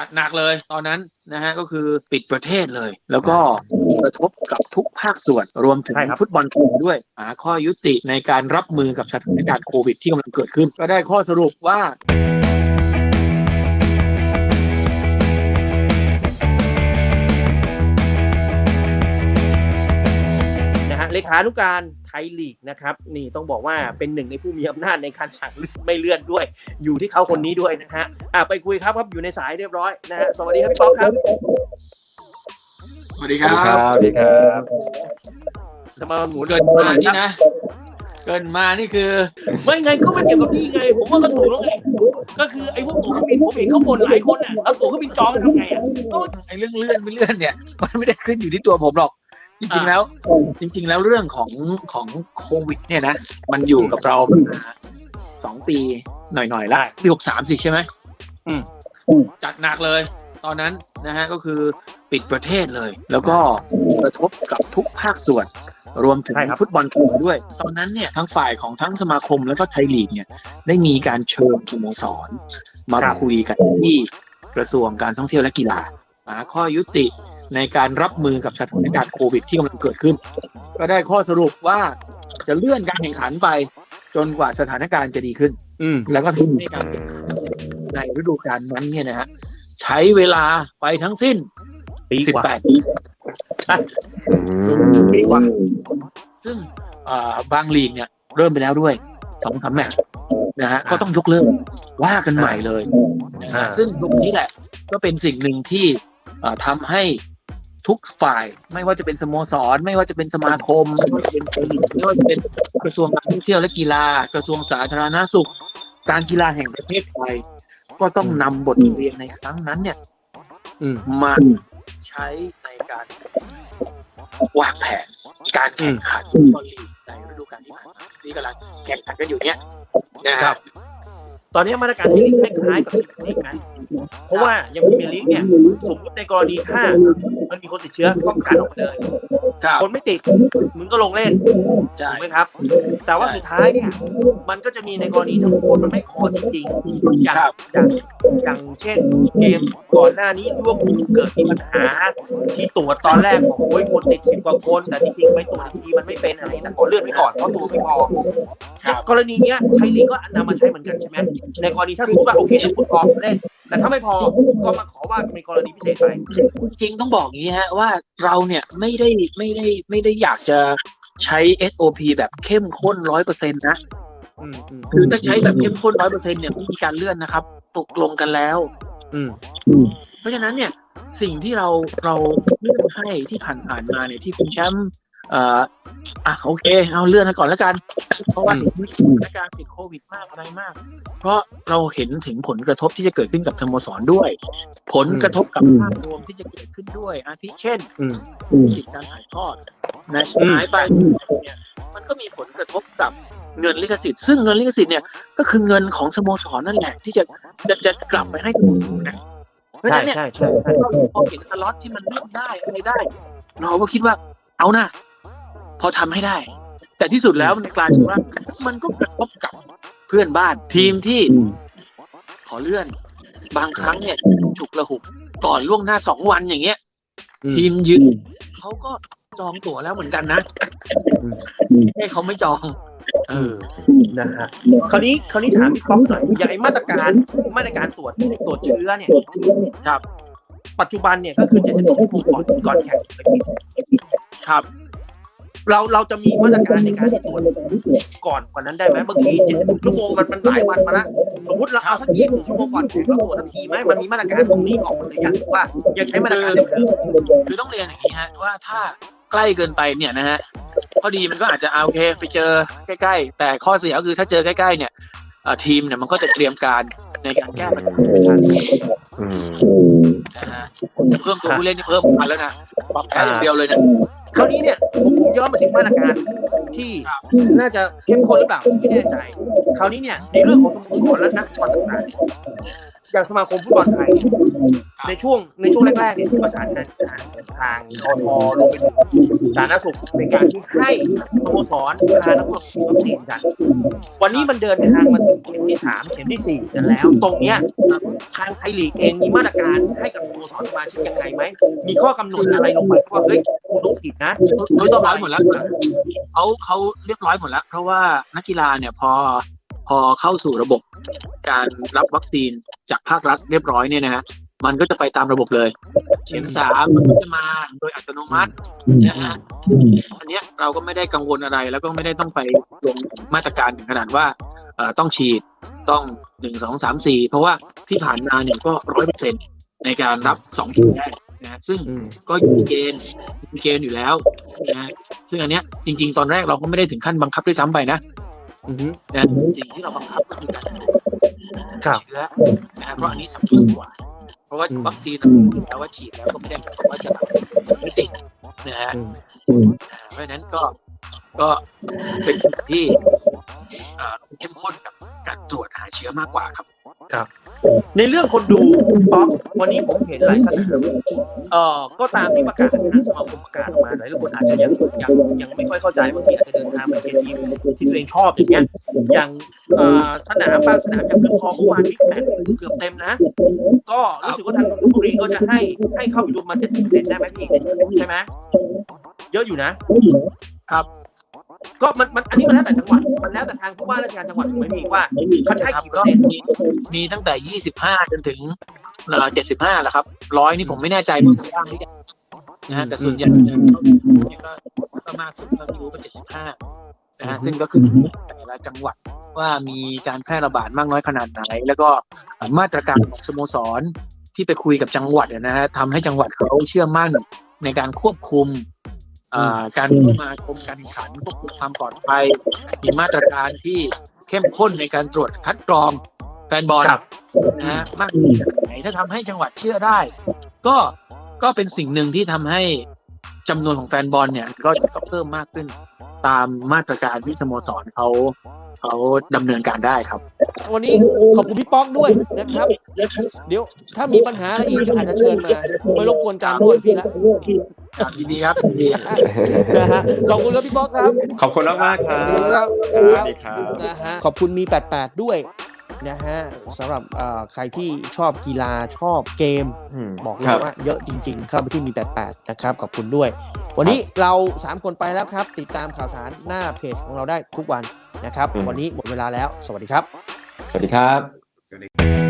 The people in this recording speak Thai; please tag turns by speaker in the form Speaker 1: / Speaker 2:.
Speaker 1: จัดหนักเลยตอนนั้นนะฮะก็คือปิดประเทศเลย แล้วก็กระทบกับทุกภาคส่วนรวมถึง
Speaker 2: ใช่ครับ
Speaker 1: ฟุตบอลไทยด้วยหาข้อยุติในการรับมือกับสถานการณ์โควิดที่กำลังเกิดขึ้น ก็ได้ข้อสรุปว่า
Speaker 2: ขานุการไทยลีกนะครับนี่ต้องบอกว่าเป็นหนึ่งในผู้มีอำนาจในการสั่งเลื่อนไม่เลื่อนด้วย อยู่ที่เขาคนนี้ด้วยนะฮะอะไปคุยครับครับอยู่ในสายเรียบร้อยนะฮะสวัสดีครับพี่ป๊อกครับ
Speaker 1: สวัสดีครับ
Speaker 3: สวัสดีครับ
Speaker 2: จะมาหมุน
Speaker 1: เกินมานี่นะเกินมานี่คือ
Speaker 2: ไม่ไงก็มันเกี่ยวกับพี่ไง ผมว่าก็ถูกแล้วไงก็คือไอ้พวกตั๋วเครื่องบินผมเห็นเขาบ่นหลายคนอะแล้วตั๋วเครื่องบินจองกันทำไงอะก็
Speaker 1: ไอ้เรื่องเลื่อนไม่เลื่อนเนี่ยมันไม่ได้ขึ้นอยู่ที่ตัวผมหรอก จริงๆแล้วจริง ๆ แล้วเรื่องของของโควิด เนี่ยนะมันอยู่กับเรามาสองปีหน่อยๆละปีหกสามสิใช่ไหม
Speaker 2: อืม
Speaker 1: จัดหนักเลย ตอนนั้นนะฮะก็คือปิดประเทศเลย แล้วก็กระทบกับทุกภาคส่วน รวมถึง
Speaker 2: ใช่ครับ
Speaker 1: ฟุตบอลไทยด้วย ตอนนั้นเนี่ยทั้งฝ่ายของทั้งสมาคมแล้วก็ไทยลีกเนี่ย ได้มีการเชิญสโมสรมา
Speaker 2: ครับ
Speaker 1: คุยกันที่กระทรวงการท่องเที่ยวและกีฬาหาข้อยุติ ในการรับมือกับสถานการณ์โควิดที่กำลังเกิดขึ้น ก็ได้ข้อสรุปว่าจะเลื่อนการแข่งขันไป จนกว่าสถานการณ์จะดีขึ้น
Speaker 2: อืม
Speaker 1: แล้วก็ทำให้การแข่งขันในฤดูกาลนั้นเนี่ยนะฮะใช้เวลาไปทั้งสิ้น
Speaker 2: ปีกว่า
Speaker 1: 18 ปี
Speaker 2: ใช่ปีกว่า
Speaker 1: ซึ่งอ่าบางลีกเนี่ย เริ่มไปแล้วด้วยสองสามแมตช์นะฮะก็ต้องยกเลิกว่ากันใหม่เลยนะฮะ
Speaker 2: อ่า
Speaker 1: ซึ่งตรงนี้แหละ ก็เป็นสิ่งหนึ่งที่อ่าทำให้ ทุกฝ่ายไม่ว่าจะเป็นสโมสร ไม่ว่าจะเป็นสมาคม ไม่ว่าจะเป็นไทยลีกไม่ว่าจะเป็นกระทรวงการท่องเที่ยวและกีฬา กระทรวงสาธารณสุข การกีฬาแห่งประเทศไทยก็ต้องนำบทเรียนในครั้งนั้นเนี่ย
Speaker 2: อืม
Speaker 1: มาใช้ในการวางแผนการแข่งขันฟุตบอลลีกในฤดูกาลที่ผ่านมาที่กำลังแข่งขันกันอยู่เนี่ยนะค
Speaker 2: ครั
Speaker 1: รับ
Speaker 2: บ ตอนนี้มาตรการไทยลีกคล้ายๆกับพรีเมียร์ลีกนะเพราะว่าอย่างพรีเมียร์ลีกเนี่ยสมมติในกรณีถ้ามันมีคนติดเชื้อก็ประกาศออกไปเลย
Speaker 1: ครับ
Speaker 2: คนไม่ติดมึงก็ลงเล่น
Speaker 1: ใช่
Speaker 2: ถูกไหมครับ แต่ว่าสุดท้ายเนี่ยมันก็จะมีในกรณีถ้าคนมันไม่พอจริงๆอย่าง
Speaker 1: ครับ
Speaker 2: อย่างอย่างเช่นเกมก่อนหน้านี้ลิเวอร์พูลเกิดมีปัญหา ที่ตรวจตอนแรกบอกโอ้ยคนติดสิบกว่าคน แต่จริงๆไปตรวจอีกทีมันไม่เป็นอะไรแต่ขอเลื่อนไปก่อนเพราะตัวไม่พอ
Speaker 1: ครับ
Speaker 2: กรณีเนี้ยไทยลีกก็นำมาใช้เหมือนกันใช่ไหมในกรณีถ้าสมมติว่าโอเคถ้าคุณพอเล่น แต่ถ้าไม่พอก็มาขอว่าเป็นกรณีพิเศษไป
Speaker 1: จริงๆต้องบอกอย่างนี้ฮะว่าเราเนี่ยไม่ได้ไม่ได้ไม่ได้อยากจะใช้ SOP แบบเข้มข้นร้อยเปอร์เซ็นต์นะ
Speaker 2: อืมอืม
Speaker 1: คือถ้าใช้แบบเข้มข้นร้อยเปอร์เซ็นต์เนี่ยไม่มีการเลื่อนนะครับ ตกลงกันแล้ว
Speaker 2: อืม
Speaker 1: เพราะฉะนั้นเนี่ยสิ่งที่เราเราเลื่อนให้ที่ผ่านผ่านๆมาเนี่ยที่คุณแชมป์ เอ่ออะโอเค เอาเลื่อนไปก่อนแล้วกัน เพราะว่า
Speaker 2: อืม
Speaker 1: สถานการณ์ติดโควิดมากอะไรมาก เพราะเราเห็นถึงผลกระทบที่จะเกิดขึ้นกับสโมสรด้วย ผลกระทบกับภาพรวมที่จะเกิดขึ้นด้วย อาทิเช่น
Speaker 2: อืม
Speaker 1: สิทธิการถ่ายทอดนะ
Speaker 2: อืม
Speaker 1: หายไปเนี่ยมันก็มีผลกระทบกับเงินลิขสิทธิ์ซึ่งเงินลิขสิทธิ์เนี่ยก็คือเงินของสโมสรนั่นแหละที่จะจะจะกลับไปให้สโมสรนะเพราะฉะ
Speaker 2: ใช่
Speaker 1: นั้นเนี่ย
Speaker 2: ใช่ใช่ใช่
Speaker 1: เราพอเห็นสล็อตที่มันเล่นได้อะไรได้ เราก็คิดว่าเอานะ พอทำให้ได้ แต่ที่สุดแล้วมันกลายเป็นว่ามันก็กระทบกับเพื่อนบ้านทีมที่ขอเลื่อน บางครั้งเนี่ยฉุกระหุกก่อนล่วงหน้าสองวันอย่างเงี้ย ทีมยืนเขาก็จองตั๋วแล้วเหมือนกันนะ
Speaker 2: อืม
Speaker 1: ไม่ใช่เขาไม่จอง เออ
Speaker 2: นะฮะคราวนี้คราวนี้ถามพี่ป๊อกหน่อยอย่างไอ้มาตรการมาตรการตรวจตรวจเชื้อเนี่ย
Speaker 1: ครับ
Speaker 2: ปัจจุบันเนี่ยก็คือ72ชั่วโมงก่อนก่อนแข่งขัน
Speaker 1: ครับ
Speaker 2: เราเราจะมีมาตรการในการที่ตรวจก่อนกว่านั้นได้ไหมบางที72ชั่วโมงมันมันหลายวันมาละสมมติเราเอาสัก24ชั่วโมงก่อนแข่งเราตรวจทันทีไหมมันมีมาตรการตรงนี้ออกมาหรือยังหรือว่ายังใช้มาตรการเดิม
Speaker 1: คือต้องเรียนอย่างนี้ฮะว่าถ้าใกล้เกินไปเนี่ยนะฮะพอดีมันก็อาจจะเอาโอเคไปเจอใกล้ ๆ แต่ข้อเสียก็คือถ้าเจอใกล้ๆเนี่ยทีมเนี่ยมันก็จะเตรียมการ ในการแก้ปัญหานะฮะจะเพิ่มตัวผู้เล่นที่เพิ่มไปแล้วนะปรับแผนอย่างเดียวเลยนะ
Speaker 2: ๆคราวนี้เนี่ยผมผมย้อนมาถึงมาตรการที่
Speaker 1: ครับ
Speaker 2: น่าจะเข้มข้นหรือเปล่าผมไม่แน่ใจ คราวนี้เนี่ยในเรื่องของสโมสรและนักบอลต่างๆเนี่ย อย่างสมาคมฟุตบอลไทยเนี่ยในช่วงในช่วงแรกๆเนี่ยที่ประสานงานทางทางอทรวมไปถึงสาธารณสุขในการที่ให้สโมสรพานักฟุตบอลฉีดวัคซีนกัน วันนี้มันเดินทางมาถึงเข็มที่สามเข็มที่สี่กันแล้ว ตรงเนี้ยทางไทยลีกเองมีมาตรการให้กับสโมสรสมาชิกยังไงไหมมีข้อกำหนดอะไรลงไปว่าเฮ้ยคุณต้องฉีดนะ
Speaker 1: เรียบร้อยหมดแล้วเขาเขาเรียบร้อยหมดแล้ว เพราะว่านักกีฬาเนี่ยพอ พอเข้าสู่ระบบการรับวัคซีนจากภาครัฐเรียบร้อยเนี่ยนะฮะมันก็จะไปตามระบบเลย เข็มสามมันก็จะมาโดยอัตโนมัตินะฮะอันเนี้ยเราก็ไม่ได้กังวลอะไร แล้วก็ไม่ได้ต้องไปลงมาตรการถึงขนาดว่าต้องฉีดต้องหนึ่งสองสามสี่เพราะว่าที่ผ่านมาเนี่ยก็ร้อยเปอร์เซ็นในการรับสองเข็มแรกนะซึ่งก็อยู่เกณฑ์มีเกณฑ์อยู่แล้วนะซึ่งอันเนี้ยจริง ๆ ตอนแรกเราก็ไม่ได้ถึงขั้นบังคับด้วยซ้ำไปนะ
Speaker 2: อือฮึ
Speaker 1: นะสิ่งที่เราบังคับก็คือการ
Speaker 2: ครับ
Speaker 1: เชื้อนะฮะเพราะอันนี้สำคัญกว่า เพราะว่า
Speaker 2: อืม
Speaker 1: วัคซีนเรารู้แล้วว่าฉีดแล้วก็ไม่ได้หมายความว่าจะจะไม่ติดนะฮะ
Speaker 2: อืม
Speaker 1: อ่าเพราะฉะนั้นก็ก็เป็นสิ่งที่เอ่อเข้มข้นกับการตรวจหาเชื้อมากกว่าครับ
Speaker 2: ในเรื่องคนดูป๊อก วันนี้ผมเห็นหลายสนามเอ่อก็ตามที่ประกาศทางสมาคมประกาศออกมาหลายคนอาจจะยังยังยังไม่ค่อยเข้าใจบางทีอาจจะเดินทางมาเชียร์ทีมที่ตัวเองชอบอย่างเงี้ยอย่างเอ่อสนามบางสนามอย่างเมืองทองเมื่อวานบิ๊กแมตช์เกือบเต็มนะ ก็รู้สึกว่าทางนนทบุรีก็จะให้ให้เข้าไปดูมาเจ็ดสิบเปอร์เซ็นต์ได้ไหมพี่ใช่ไหมเยอะอยู่นะครับ ก็มันมันอันนี้มันแล้วแต่จังหวัดมันแล้วแต่ทางผู้ว่าราชการจังหวัดถูกไหมพี่ว่าเขาจะให้กี่เปอร์เซ็นต์
Speaker 1: มีมีตั้งแต่ยี่สิบห้าจนถึงเจ็ดสิบห้าแหละครับร้อยนี่ผมไม่แน่ใจว่าบ้างหรือยังนะฮะแต่ส่วนใหญ่เนี่ยก็ก็มากสุดก็ไม่รู้ก็เจ็ดสิบห้านะฮะซึ่งก็คือแต่ละจังหวัดว่ามีการแพร่ระบาดมากน้อยขนาดไหน แล้วก็มาตรการของสโมสรที่ไปคุยกับจังหวัดเนี่ยนะฮะทำให้จังหวัดเขาเชื่อมั่นในการควบคุมอ่า การเข้ามาชมการแข่งขันควบคุมความปลอดภัยมีมาตรการที่เข้มข้นในการตรวจคัดกรองแฟนบอล
Speaker 2: ครับ
Speaker 1: นะฮะมากขนาดไหนถ้าทำให้จังหวัดเชื่อได้ ก็ก็เป็นสิ่งหนึ่งที่ทำให้จำนวนของแฟนบอลเนี่ย ก็ก็เพิ่มมากขึ้นตามมาตรการที่สโมสรเขาเขาดำเนินการได้ครับ
Speaker 3: วันนี้ขอบคุณพี่ป๊อกด้วยนะครับ เดี๋ยวถ้ามีปัญหาอะไรอีกก็อาจจะเชิญมาไม่รบกวนการนวดพี่ละ
Speaker 1: ครับยินดีครับยินดี
Speaker 3: นะฮะขอบคุณครับพี่ป๊อกครับ
Speaker 4: ขอบคุณมากมากๆครับ
Speaker 3: ครับ
Speaker 4: สวัสดีครับ
Speaker 3: นะฮะขอบคุณมี 88 ด้วยนะฮะสำหรับเอ่อใครที่ชอบกีฬาชอบเกม บอกเล
Speaker 4: ครั
Speaker 3: ย
Speaker 4: บ
Speaker 3: ว่าเยอะจริง ๆ เข้าไปที่มี 88 นะครับ ขอบคุณด้วย วันนี้เรา 3 คนไปแล้วครับ ติดตามข่าวสารหน้าเพจของเราได้ทุกวันนะครับ
Speaker 4: อืม
Speaker 3: วันนี้หมดเวลาแล้ว สวัสดีครับ
Speaker 4: สวัสดีครับ